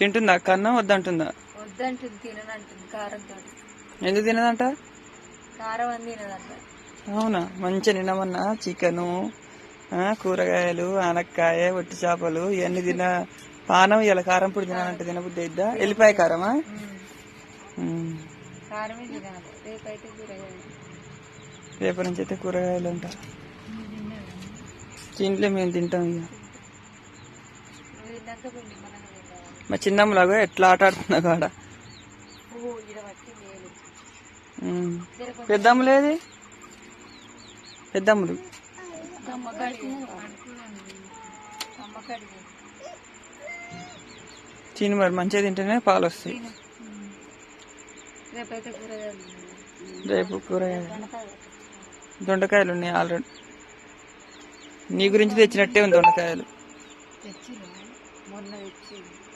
తింటుందా? అక్క అన్నం వద్దంటుందా? వద్దంటుంది తిననంటుంది కారంతో ఎందుకు తినదంట? కారం అని తినదంట. అవునా? మంచిగా నిన్నమన్నా చికెను కూరగాయలు ఆనక్కాయ ఒట్టి చేపలు ఇవన్నీ తిన పానం ఇలా కారం పొడి తినాలంటే తినబుద్ధి అయిద్దా? ఎల్లిపాయ కారమా? ఉమ్. కారమే తినాలి. రేపైతే కూరగాయలు. రేపటి నుంచి అయితే కూరగాయలు అంట ఇంట్లో మేము తింటాం ఇక నువ్వు తిన్నాక పిండి మనం తింటాం మా చిన్నమ్మలాగా ఎట్లా ఆట ఆడుతున్నా కాడ? పెద్దమ్మలేది పెద్దమ్మలు పెద్దమ్ములు. తిని మరి మంచిగా తింటేనే పాలు వస్తాయి. రేపు కూరగాయలు. దొండకాయలు ఉన్నాయి ఆల్రెడీ. నీ గురించి తెచ్చినట్టే ఉంది దొండకాయలు. తెచ్చి మొన్న తెచ్చింది